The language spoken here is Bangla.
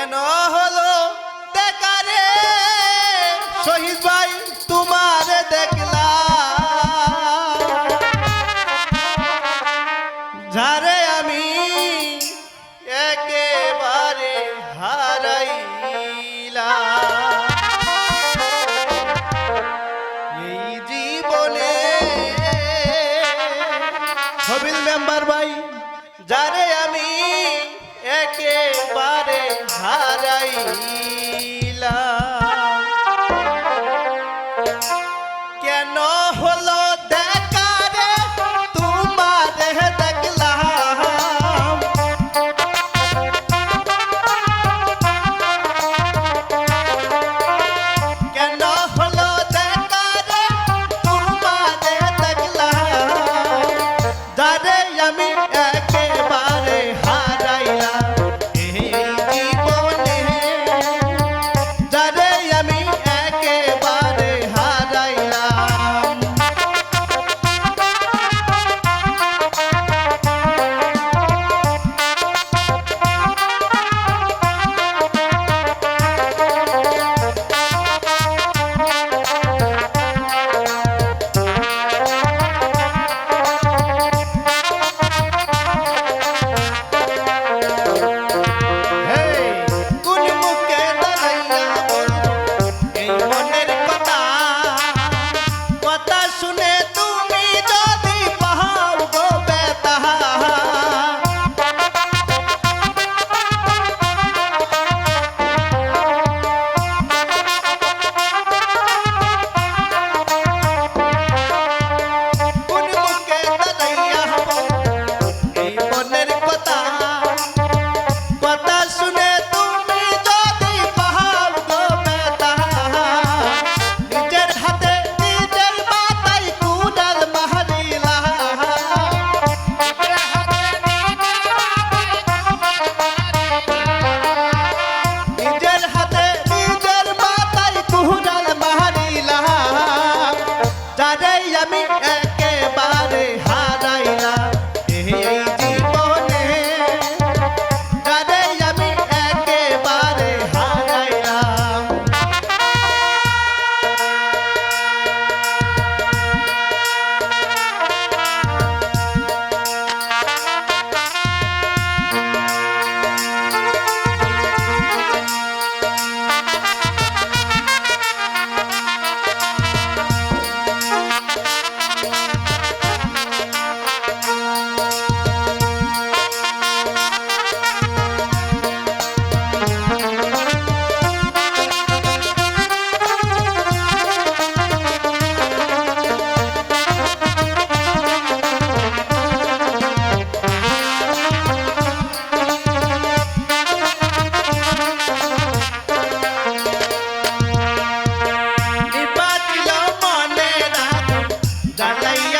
কেন হলো দেখারে শহীদ ভাই, তোমার দেখলাম। যারে আমি একেবারে হারাইলাম। এই জীবনে হবিল মেম্বার ভাই যারে আমি একেবারে হারাইলাম দাঁড়াইয়া